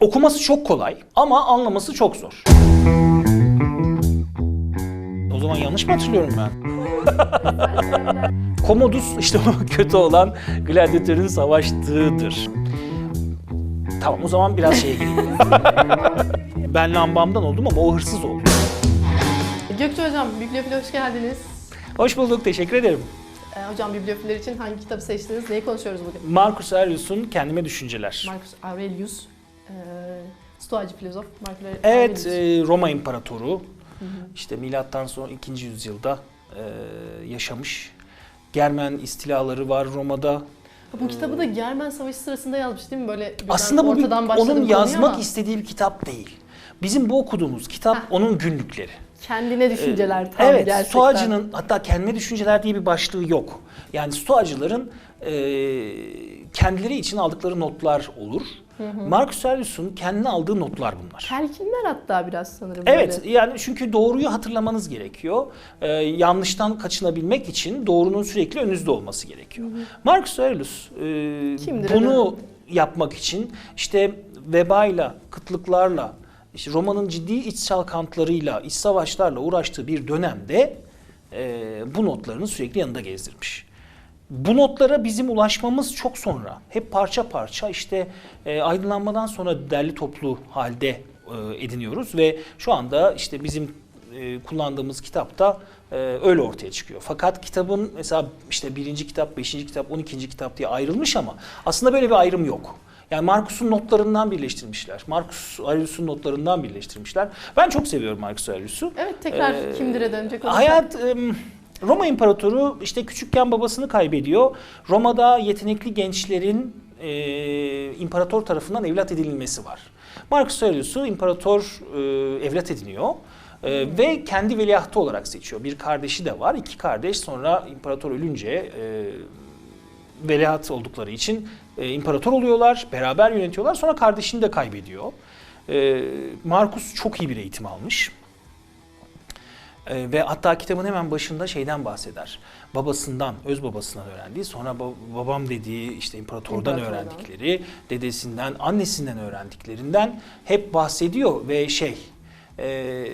Okuması çok kolay ama anlaması çok zor. O zaman yanlış mı hatırlıyorum ben? Commodus işte o kötü olan gladyatörün savaştığıdır. Tamam o zaman biraz şeye gireyim. ben lambamdan oldum ama o hırsız oldu. Gökçe Hocam, Bibliofile hoş geldiniz. Hoş bulduk, teşekkür ederim. Ee, hocam Bibliofiler için hangi kitabı seçtiniz? Neyi konuşuyoruz bugün? Marcus Aurelius'un Kendime Düşünceler. Marcus Aurelius, Stoacı filozof. Marcus Aurelius. Evet, e, Roma İmparatoru. İşte milattan sonra 2. yüzyılda e, yaşamış. Germen istilaları var Roma'da. Bu kitabı da Germen Savaşı sırasında yazmış değil mi? Böyle Aslında bu bir- onun yazmak ama istediği bir kitap değil. Bizim bu okuduğumuz kitap Heh. onun günlükleri. kendine düşünceler tam evet, gerçekten. Stoacı'nın hatta kendine düşünceler diye bir başlığı yok. Yani Stoacıların e, kendileri için aldıkları notlar olur. Marcus Aurelius'un kendine aldığı notlar bunlar. Telkinler hatta biraz sanırım. Evet böyle. yani çünkü doğruyu hatırlamanız gerekiyor. Ee, yanlıştan kaçınabilmek için doğrunun sürekli önünüzde olması gerekiyor. Marcus Aurelius e, Kimdir bunu yapmak için işte vebayla, kıtlıklarla, işte Roma'nın ciddi iç çalkantılarıyla, iç savaşlarla uğraştığı bir dönemde e, bu notlarını sürekli yanında gezdirmiş. Bu notlara bizim ulaşmamız çok sonra. Hep parça parça işte e, aydınlanmadan sonra derli toplu halde e, ediniyoruz ve şu anda işte bizim e, kullandığımız kitapta e, öyle ortaya çıkıyor. Fakat kitabın mesela işte birinci kitap, beşinci kitap, on ikinci kitap diye ayrılmış ama aslında böyle bir ayrım yok. Yani Marcus'un notlarından birleştirmişler. Marcus Aurelius'un notlarından birleştirmişler. Ben çok seviyorum Marcus Aurelius'u. Evet tekrar Ee, kimdire dönecek olursak. Hayat em, Roma İmparatoru işte küçükken babasını kaybediyor. Roma'da yetenekli gençlerin e, imparator tarafından evlat edinilmesi var. Marcus Aurelius'u imparator e, evlat ediniyor. E, ve kendi veliahtı olarak seçiyor. Bir kardeşi de var. İki kardeş sonra imparator ölünce e, veliaht oldukları için e, imparator oluyorlar. Beraber yönetiyorlar. Sonra kardeşini de kaybediyor. E, Marcus çok iyi bir eğitim almış. Ee, ve hatta kitabın hemen başında şeyden bahseder. Babasından, öz babasından öğrendiği, sonra ba- babam dediği işte imparatordan öğrendikleri, dedesinden, annesinden öğrendiklerinden hep bahsediyor ve şey e,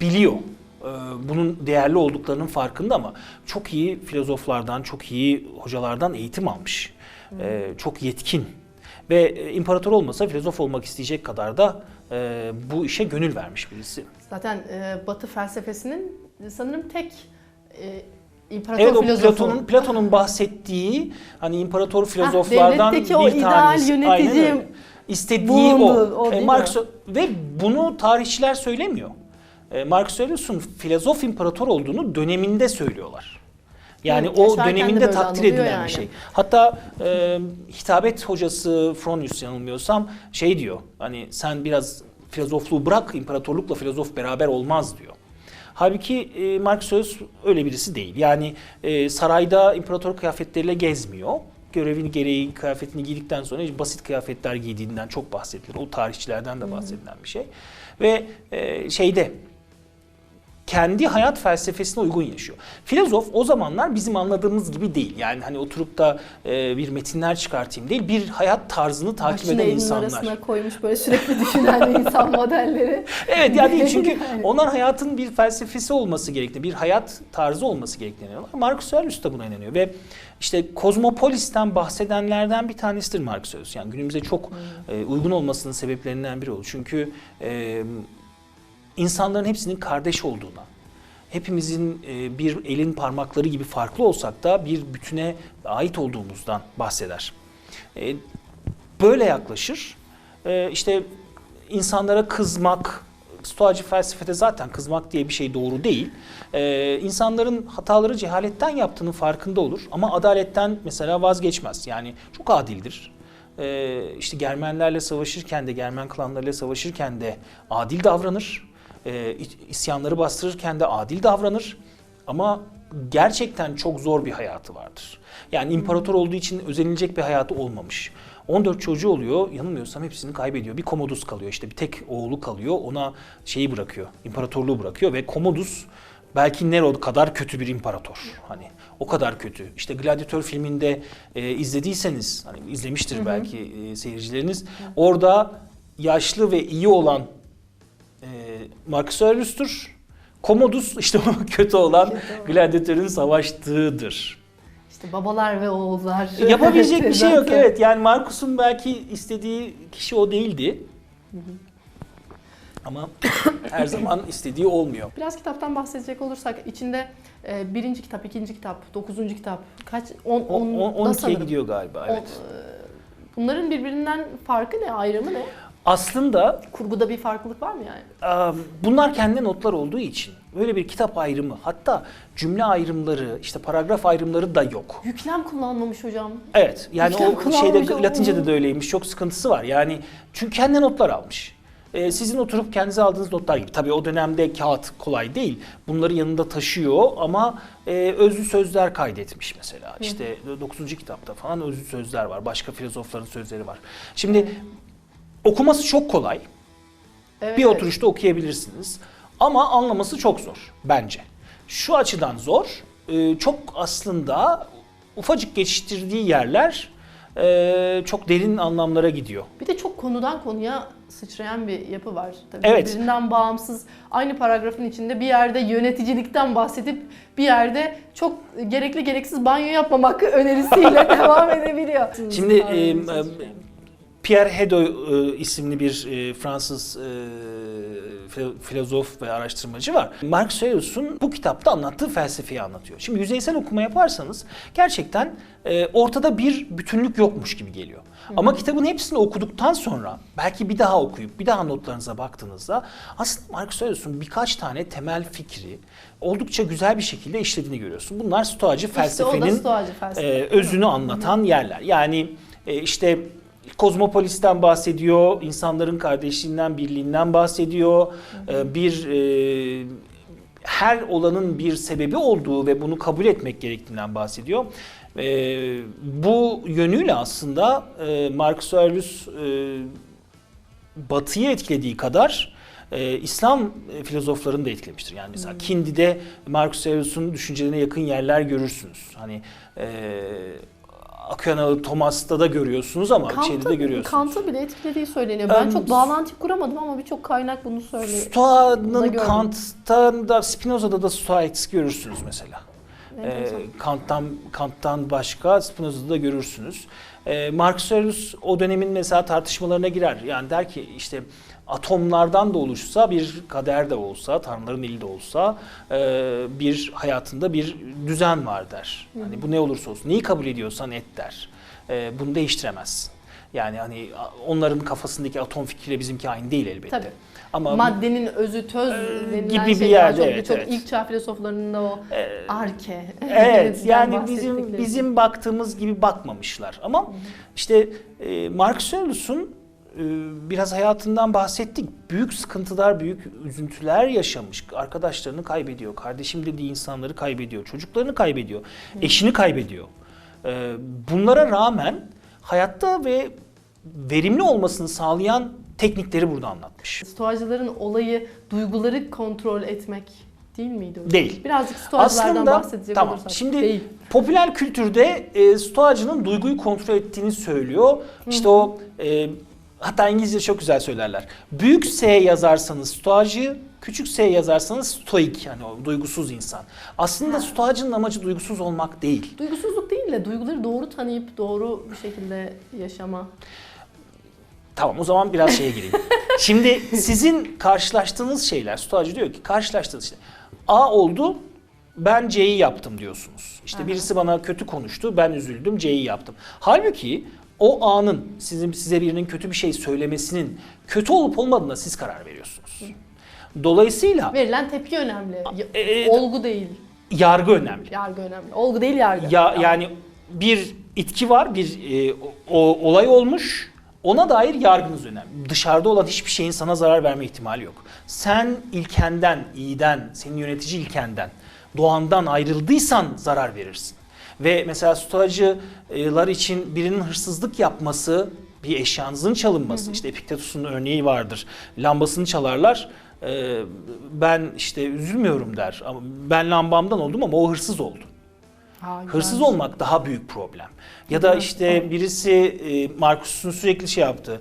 biliyor. E, bunun değerli olduklarının farkında ama çok iyi filozoflardan, çok iyi hocalardan eğitim almış. E, çok yetkin ve e, imparator olmasa filozof olmak isteyecek kadar da e, bu işe gönül vermiş birisi. Zaten e, Batı felsefesinin sanırım tek e, imparator Evet o filozofu. Platon'un Platon'un bahsettiği hani imparator filozoflardan o bir ideal tanesi. yönetici Aynen öyle. İstediği bulundu, o. o E, Marx mi? ve bunu tarihçiler söylemiyor. E, Marx Aurelius'un filozof imparator olduğunu döneminde söylüyorlar. Yani Evet, o döneminde takdir edilen yani. bir şey. Hatta e, hitabet hocası Fronius yanılmıyorsam şey diyor. Hani sen biraz filozofluğu bırak, imparatorlukla filozof beraber olmaz diyor. Halbuki e, Marx öyle birisi değil. Yani e, sarayda imparator kıyafetleriyle gezmiyor. Görevini gereği kıyafetini giydikten sonra hiç basit kıyafetler giydiğinden çok bahsedilir. O tarihçilerden de bahsedilen bir şey. Ve e, şeyde kendi hayat felsefesine uygun yaşıyor. Filozof o zamanlar bizim anladığımız gibi değil. Yani hani oturup da e, bir metinler çıkartayım değil, bir hayat tarzını takip Başını eden insanlar. arasına koymuş böyle sürekli düşünen insan modelleri. Evet ya değil çünkü Yani. onlar hayatın bir felsefesi olması gerektiğini, bir hayat tarzı olması gerektiğini inanıyorlar. Marcus Aurelius da buna inanıyor ve işte kozmopolis'ten bahsedenlerden bir tanesidir Marcus Aurelius. Yani günümüze çok e, uygun olmasının sebeplerinden biri oldu. Çünkü e, insanların hepsinin kardeş olduğuna, hepimizin e, bir elin parmakları gibi farklı olsak da bir bütüne ait olduğumuzdan bahseder. E, böyle yaklaşır. E, işte insanlara kızmak, Stoacı felsefede zaten kızmak diye bir şey doğru değil. E, insanların hataları cehaletten yaptığının farkında olur ama adaletten mesela vazgeçmez. Yani çok adildir. E, işte Germenlerle savaşırken de, Germen klanlarıyla savaşırken de adil davranır. E, isyanları bastırırken de adil davranır. Ama gerçekten çok zor bir hayatı vardır. Yani imparator olduğu için özenilecek bir hayatı olmamış. 14 çocuğu oluyor, yanılmıyorsam hepsini kaybediyor. Bir Commodus kalıyor işte bir tek oğlu kalıyor. Ona şeyi bırakıyor, imparatorluğu bırakıyor ve Commodus belki Nero kadar kötü bir imparator. Hani o kadar kötü. İşte Gladiator filminde e, izlediyseniz, hani izlemiştir belki e, seyircileriniz. Orada yaşlı ve iyi olan e, Marcus Aurelius'tur. Commodus işte o kötü olan olan. gladyatörün savaştığıdır. İşte babalar ve oğullar. Yapabilecek bir şey yok evet. Yani Marcus'un belki istediği kişi o değildi. Ama her zaman istediği olmuyor. Biraz kitaptan bahsedecek olursak içinde e, birinci kitap, ikinci kitap, dokuzuncu kitap kaç? On, on, on- 12'ye sanırım. gidiyor galiba On- evet. e, bunların birbirinden farkı ne, ayrımı ne? Aslında Kurguda bir farklılık var mı yani? e, bunlar kendi notlar olduğu için böyle bir kitap ayrımı hatta cümle ayrımları işte paragraf ayrımları da yok. Yüklem kullanmamış hocam. Evet yani Yüklem o şeyde olmalı. Latince'de de öyleymiş çok sıkıntısı var. Yani çünkü kendi notlar almış. Ee, sizin oturup kendinize aldığınız notlar gibi. Tabii o dönemde kağıt kolay değil. Bunları yanında taşıyor ama e, özlü sözler kaydetmiş mesela. İşte 9. kitapta falan özlü sözler var. Başka filozofların sözleri var. Şimdi okuması çok kolay. Evet, Bir oturuşta okuyabilirsiniz. Ama anlaması çok zor bence. Şu açıdan zor. e, Çok aslında ufacık geçiştirdiği yerler e, çok derin anlamlara gidiyor. Bir de çok konudan konuya sıçrayan bir yapı var. Tabii Evet. Birbirinden bağımsız aynı paragrafın içinde bir yerde yöneticilikten bahsedip bir yerde çok gerekli gereksiz banyo yapmamak önerisiyle devam edebiliyor. Şimdi e, Pierre Hadot e, isimli bir e, Fransız e, filo- filozof ve araştırmacı var. Marcus Aurelius'un bu kitapta anlattığı felsefeyi anlatıyor. Şimdi yüzeysel okuma yaparsanız gerçekten e, ortada bir bütünlük yokmuş gibi geliyor. Ama kitabın hepsini okuduktan sonra belki bir daha okuyup bir daha notlarınıza baktığınızda aslında Marcus Aurelius'un birkaç tane temel fikri oldukça güzel bir şekilde işlediğini görüyorsun. Bunlar stoacı İşte felsefenin stoacı felsefe. e, özünü anlatan yerler. Yani e, işte kozmopolisten bahsediyor, insanların kardeşliğinden, birliğinden bahsediyor. E, bir e, her olanın bir sebebi olduğu ve bunu kabul etmek gerektiğinden bahsediyor. E, bu yönüyle aslında e, Marcus Aurelius e, Batı'yı etkilediği kadar e, İslam e, filozoflarını da etkilemiştir. Yani mesela Kindi'de Marcus Aurelius'un düşüncelerine yakın yerler görürsünüz. Hani e, Aquinas Thomas'ta da görüyorsunuz ama şeyde de görüyorsunuz. Kant'ı bile etkilediği söyleniyor. Ben Em, çok bağlantı kuramadım ama birçok kaynak bunu söylüyor. Stoa'nın. Kant'tan da Spinoza'da da Stoa eksik görürsünüz mesela. Ee, Kant'tan Kant'tan başka Spinoza'da da görürsünüz. Ee, Marcus Aurelius o dönemin mesela tartışmalarına girer. Yani der ki işte atomlardan da oluşsa bir kader de olsa, tanrıların eli de olsa e, bir hayatında bir düzen var der. Hani bu ne olursa olsun neyi kabul ediyorsan et der. E, bunu değiştiremezsin. Yani hani onların kafasındaki atom fikriyle bizimki aynı değil elbette. Tabii. Ama Maddenin özü töz Ee, denilen gibi bir yerde, çok, evet, çok evet. ilk çağ filozoflarının da o e, arke. Evet yani bizim bizim baktığımız gibi bakmamışlar. Ama işte e, Marcus Aurelius'un e, biraz hayatından bahsettik. Büyük sıkıntılar, büyük üzüntüler yaşamış. Arkadaşlarını kaybediyor. Kardeşim dediği insanları kaybediyor. Çocuklarını kaybediyor. Eşini kaybediyor. E, bunlara rağmen hayatta ve verimli olmasını sağlayan teknikleri burada anlatmış. Stoacıların olayı duyguları kontrol etmek değil miydi hocam? Değil. Birazcık stoacılardan Aslında bahsedecek tamam. olursak. Şimdi değil. popüler kültürde e, stoacının duyguyu kontrol ettiğini söylüyor. İşte o e, hatta İngilizce çok güzel söylerler. Büyük S yazarsanız stoacı, küçük S yazarsanız stoik yani o duygusuz insan. Aslında Ha. stoacının amacı duygusuz olmak değil. Duygusuzluk değil de duyguları doğru tanıyıp doğru bir şekilde yaşama. Tamam o zaman biraz şeye gireyim. Şimdi sizin karşılaştığınız şeyler, stoacı diyor ki karşılaştığınız şey. A oldu, ben C'yi yaptım diyorsunuz. İşte Aha. birisi bana kötü konuştu, ben üzüldüm, C'yi yaptım. Halbuki o anın sizin size birinin kötü bir şey söylemesinin kötü olup olmadığına siz karar veriyorsunuz. Dolayısıyla Verilen tepki önemli. E, e, Olgu değil. yargı önemli. Yargı önemli. Olgu değil yargı. Ya yani bir itki var, bir e, o, olay olmuş. Ona dair yargınız önemli. Dışarıda olan hiçbir şeyin sana zarar verme ihtimali yok. Sen ilkenden, iyiden, senin yönetici ilkenden, doğandan ayrıldıysan zarar verirsin. Ve mesela stoacılar için birinin hırsızlık yapması, bir eşyanızın çalınması, işte Epiktetus'un örneği vardır. Lambasını çalarlar, e, ben işte üzülmüyorum der. Ben lambamdan oldum ama o hırsız oldu. Ha, Hırsız olmak daha büyük problem. Ya da işte birisi e, Marcus'un sürekli şey yaptı.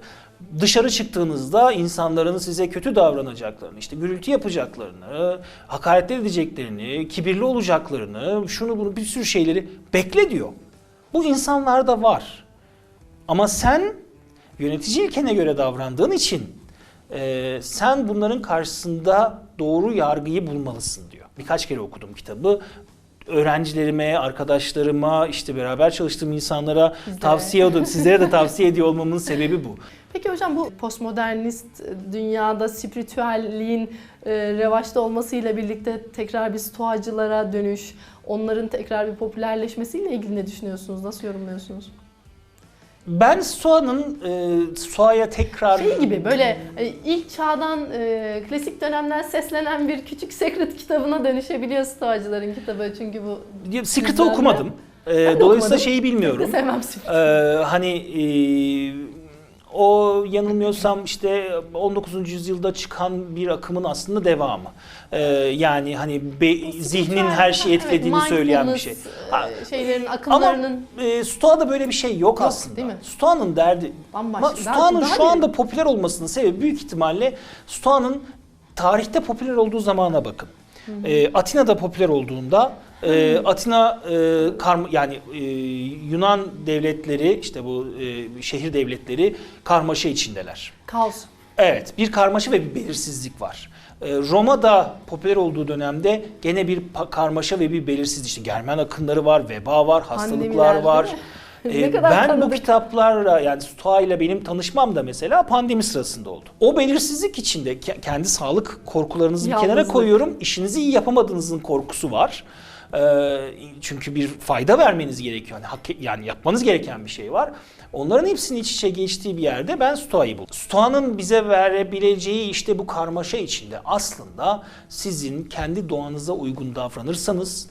dışarı çıktığınızda insanların size kötü davranacaklarını, işte gürültü yapacaklarını, hakaretler edeceklerini, kibirli olacaklarını, şunu bunu bir sürü şeyleri bekle diyor. Bu insanlarda var. Ama sen yönetici ilkene göre davrandığın için e, sen bunların karşısında doğru yargıyı bulmalısın diyor. Birkaç kere okudum kitabı. Öğrencilerime, arkadaşlarıma, işte beraber çalıştığım insanlara Bizlere. tavsiye ediyorum. Sizlere de tavsiye ediyor olmamın sebebi bu. Peki hocam bu postmodernist dünyada spiritüelliğin e, revaçta olmasıyla birlikte tekrar bir stoacılara dönüş, onların tekrar bir popülerleşmesiyle ilgili ne düşünüyorsunuz? Nasıl yorumluyorsunuz? Ben Stoa'nın e, Stoa'ya tekrar... Şey gibi böyle e, ilk çağdan e, klasik dönemden seslenen bir küçük secret kitabına dönüşebiliyor stoacıların kitabı çünkü bu Secret'ı okumadım. E, dolayısıyla okumadım. şeyi bilmiyorum. sevmem. Ee, hani e, o yanılmıyorsam işte 19. yüzyılda çıkan bir akımın aslında devamı. Ee, yani hani be- zihnin her şeyi Evet, etkilediğini söyleyen bir şey. Ha, e, şeylerin Ama akımlarının e, Stoa'da böyle bir şey yok, aslında. değil mi? Stoa'nın derdi bambaşka. ama Stoa'nın şu bir- anda popüler olmasının sebebi büyük ihtimalle Stoa'nın tarihte popüler olduğu zamana bakın. Ee, Atina'da popüler olduğunda e, Atina e, karma, yani e, Yunan devletleri işte bu e, şehir devletleri karmaşa içindeler. kaos. Evet, bir karmaşa ve bir belirsizlik var. Ee, Roma'da popüler olduğu dönemde gene bir karmaşa ve bir belirsizlik. İşte Germen akınları var, veba var, hastalıklar Pandemiler, var. Ee, Ne kadar ben bu tanıdık. kitaplarla yani Stoa ile benim tanışmam da mesela pandemi sırasında oldu. O belirsizlik içinde ke- kendi sağlık korkularınızı bir kenara koyuyorum. İşinizi iyi yapamadığınızın korkusu var. Ee, çünkü bir fayda vermeniz gerekiyor. Yani, hak, yani yapmanız gereken bir şey var. Onların hepsinin iç içe geçtiği bir yerde ben Stoa'yı buldum. Stoa'nın bize verebileceği işte bu karmaşa içinde aslında sizin kendi doğanıza uygun davranırsanız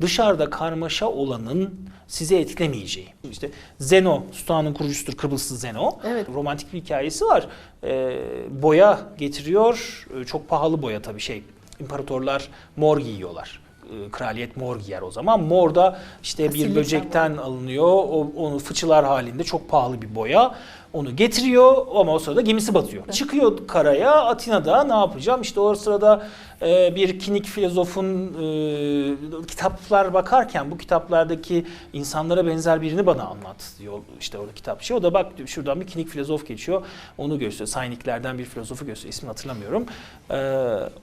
dışarıda karmaşa olanın sizi etkilemeyeceği. İşte Zeno, Stoa'nın kurucusudur Kıbrıslı Zeno. Evet. Romantik bir hikayesi var. Ee, boya getiriyor. Çok pahalı boya tabii şey. İmparatorlar mor giyiyorlar. Ee, Kraliyet mor giyer o zaman. Mor da işte bir Asillikten böcekten alınıyor. O, onu fıçılar halinde çok pahalı bir boya. Onu getiriyor ama o sırada gemisi batıyor. Çıkıyor karaya Atina'da ne yapacağım? İşte o sırada e, bir kinik filozofun e, kitaplar bakarken bu kitaplardaki insanlara benzer birini bana anlat diyor işte orada kitap şey. O da bak şuradan bir kinik filozof geçiyor. Onu gösteriyor. Sayniklerden bir filozofu gösteriyor. İsmini hatırlamıyorum. E,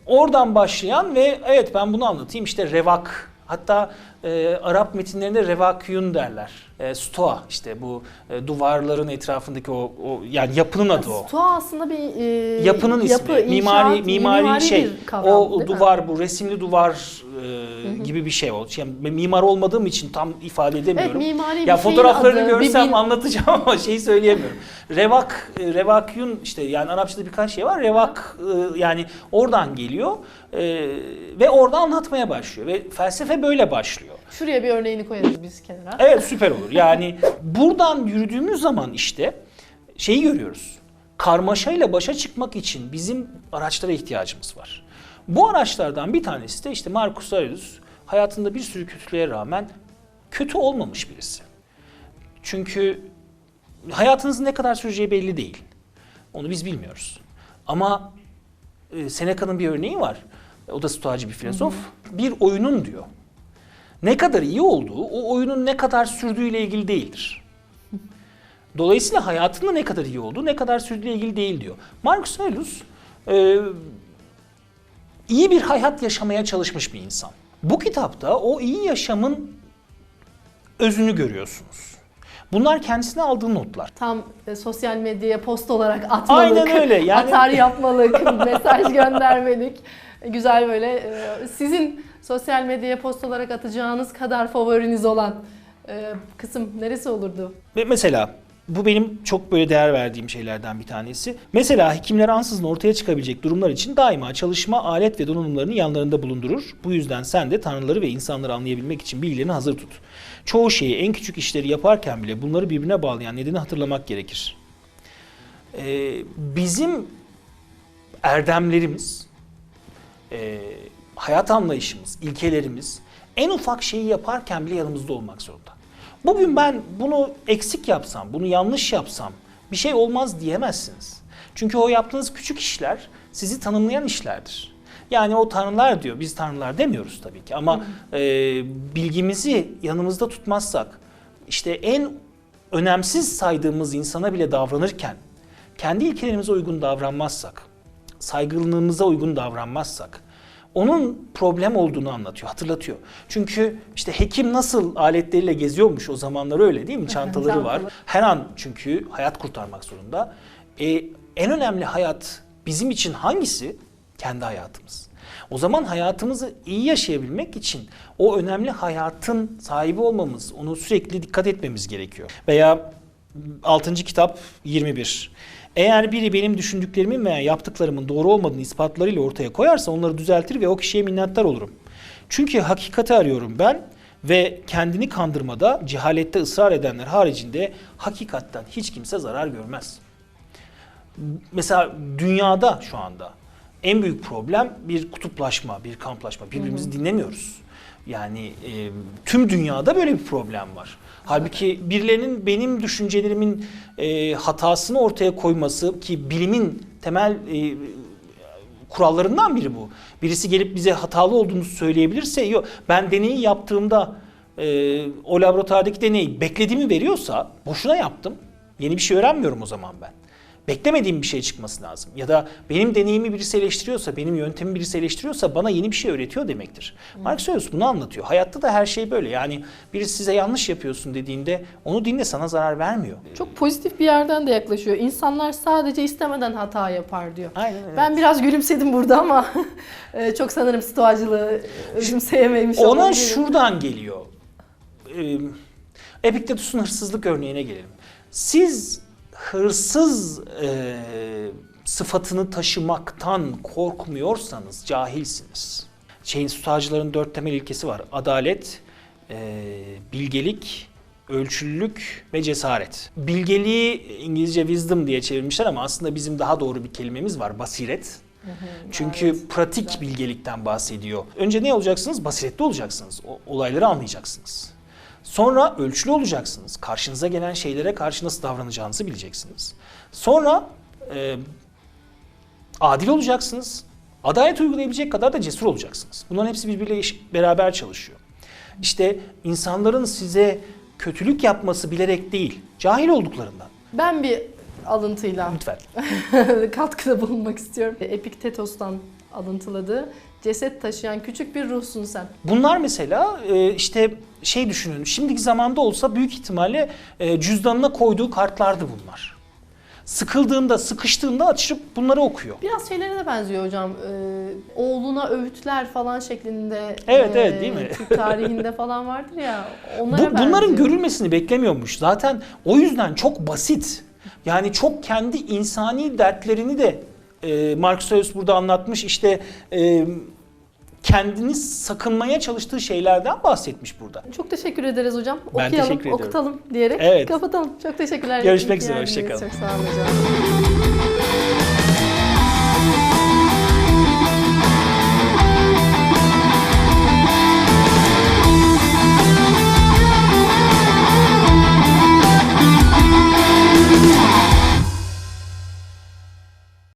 oradan başlayan ve evet ben bunu anlatayım. İşte revak Hatta e, Arap metinlerinde revakiyun derler. E, stoa işte bu e, duvarların etrafındaki o, o yani yapının adı o. Stoa aslında bir e, Yapının ismi. yapı, inşaat, mimari mimari, şey. bir kavram, o değil mi? duvar bu resimli duvar e, gibi bir şey o. Şey, ben mimar olmadığım için tam ifade Evet edemiyorum. mimari bir ya şeyin fotoğraflarını adı, bir görsem bin- anlatacağım ama şeyi söyleyemiyorum. Revak, e, revakiyun işte yani Arapçada birkaç şey var. Revak e, yani oradan geliyor e, ve orada anlatmaya başlıyor ve felsefe böyle başlıyor. Şuraya bir örneğini koyarız biz kenara. Evet süper olur. Yani buradan yürüdüğümüz zaman işte şeyi görüyoruz. Karmaşayla başa çıkmak için bizim araçlara ihtiyacımız var. Bu araçlardan bir tanesi de işte Marcus Aurelius hayatında bir sürü kötülüğe rağmen kötü olmamış birisi. Çünkü hayatınızın ne kadar süreceği belli değil. Onu biz bilmiyoruz. Ama e, Seneca'nın bir örneği var. O da stoacı bir filozof. Bir oyunun diyor ne kadar iyi olduğu o oyunun ne kadar sürdüğüyle ilgili değildir. Dolayısıyla hayatında ne kadar iyi olduğu ne kadar sürdüğüyle ilgili değil diyor. Marcus Aurelius e, iyi bir hayat yaşamaya çalışmış bir insan. Bu kitapta o iyi yaşamın özünü görüyorsunuz. Bunlar kendisine aldığı notlar. Tam e, sosyal medyaya post olarak atmalık. Aynen öyle, yani- Atar yapmalık, mesaj göndermelik. Güzel böyle e, sizin sosyal medyaya post olarak atacağınız kadar favoriniz olan e, kısım neresi olurdu? Mesela bu benim çok böyle değer verdiğim şeylerden bir tanesi. Mesela hekimler ansızın ortaya çıkabilecek durumlar için daima çalışma, alet ve donanımlarını yanlarında bulundurur. Bu yüzden sen de tanrıları ve insanları anlayabilmek için bilgilerini hazır tut. Çoğu şeyi, en küçük işleri yaparken bile bunları birbirine bağlayan nedeni hatırlamak gerekir. Ee, bizim erdemlerimiz, e, hayat anlayışımız, ilkelerimiz en ufak şeyi yaparken bile yanımızda olmak zorunda. Bugün ben bunu eksik yapsam, bunu yanlış yapsam bir şey olmaz diyemezsiniz. Çünkü o yaptığınız küçük işler sizi tanımlayan işlerdir. Yani o tanrılar diyor, biz tanrılar demiyoruz tabii ki ama e, bilgimizi yanımızda tutmazsak, işte en önemsiz saydığımız insana bile davranırken, kendi ilkelerimize uygun davranmazsak, saygınlığımıza uygun davranmazsak, onun problem olduğunu anlatıyor, hatırlatıyor. Çünkü işte hekim nasıl aletleriyle geziyormuş o zamanlar öyle değil mi? Çantaları var. Her an çünkü hayat kurtarmak zorunda. E, en önemli hayat bizim için hangisi? Kendi hayatımız. O zaman hayatımızı iyi yaşayabilmek için o önemli hayatın sahibi olmamız, onu sürekli dikkat etmemiz gerekiyor. Veya 6. kitap 21. Eğer biri benim düşündüklerimin veya yaptıklarımın doğru olmadığını ispatlarıyla ortaya koyarsa onları düzeltir ve o kişiye minnettar olurum. Çünkü hakikati arıyorum ben ve kendini kandırmada, cehalette ısrar edenler haricinde hakikatten hiç kimse zarar görmez. Mesela dünyada şu anda en büyük problem bir kutuplaşma, bir kamplaşma. Birbirimizi dinlemiyoruz. Yani e, tüm dünyada böyle bir problem var. Halbuki birilerinin benim düşüncelerimin e, hatasını ortaya koyması ki bilimin temel e, kurallarından biri bu. Birisi gelip bize hatalı olduğunu söyleyebilirse yok. Ben deneyi yaptığımda e, o laboratuvardaki deneyi beklediğimi veriyorsa boşuna yaptım. Yeni bir şey öğrenmiyorum o zaman ben. Beklemediğim bir şey çıkması lazım. Ya da benim deneyimi birisi eleştiriyorsa, benim yöntemimi birisi eleştiriyorsa bana yeni bir şey öğretiyor demektir. Marx Aurelius bunu anlatıyor. Hayatta da her şey böyle. Yani birisi size yanlış yapıyorsun dediğinde onu dinle sana zarar vermiyor. Çok pozitif bir yerden de yaklaşıyor. İnsanlar sadece istemeden hata yapar diyor. Aynen öyle. Ben biraz gülümsedim burada ama e, çok sanırım stoacılığı özümseyememiş Ona şuradan geliyor. Epiktetus'un hırsızlık örneğine gelelim. Siz hırsız e, sıfatını taşımaktan korkmuyorsanız cahilsiniz. Şeyin stoacıların dört temel ilkesi var. Adalet, e, bilgelik, ölçülülük ve cesaret. Bilgeliği İngilizce wisdom diye çevirmişler ama aslında bizim daha doğru bir kelimemiz var. Basiret. Çünkü evet. pratik bilgelikten bahsediyor. Önce ne olacaksınız? Basiretli olacaksınız. O, olayları anlayacaksınız. Sonra ölçülü olacaksınız. Karşınıza gelen şeylere karşı nasıl davranacağınızı bileceksiniz. Sonra e, adil olacaksınız. Adalet uygulayabilecek kadar da cesur olacaksınız. Bunların hepsi birbiriyle eş- beraber çalışıyor. İşte insanların size kötülük yapması bilerek değil, cahil olduklarından. Ben bir alıntıyla Lütfen. katkıda bulunmak istiyorum. Epiktetos'tan alıntıladığı ceset taşıyan küçük bir ruhsun sen. Bunlar mesela e, işte şey düşünün. Şimdiki zamanda olsa büyük ihtimalle e, cüzdanına koyduğu kartlardı bunlar. Sıkıldığında, sıkıştığında açıp bunları okuyor. Biraz şeylere de benziyor hocam. Ee, oğluna öğütler falan şeklinde. Evet, ee, evet, değil mi? Türk tarihinde falan vardır ya. Bu, Onlara bunların benziyor. görülmesini beklemiyormuş. Zaten o yüzden çok basit. Yani çok kendi insani dertlerini de e, Marcus Aurelius burada anlatmış. İşte e, kendini sakınmaya çalıştığı şeylerden bahsetmiş burada. Çok teşekkür ederiz hocam. Ben Okuyalım, teşekkür ediyorum. okutalım diyerek Evet. kapatalım. Çok teşekkürler. Görüşmek İyi ki üzere, geldiniz. hoşça kalın. Çok sağ olun hocam.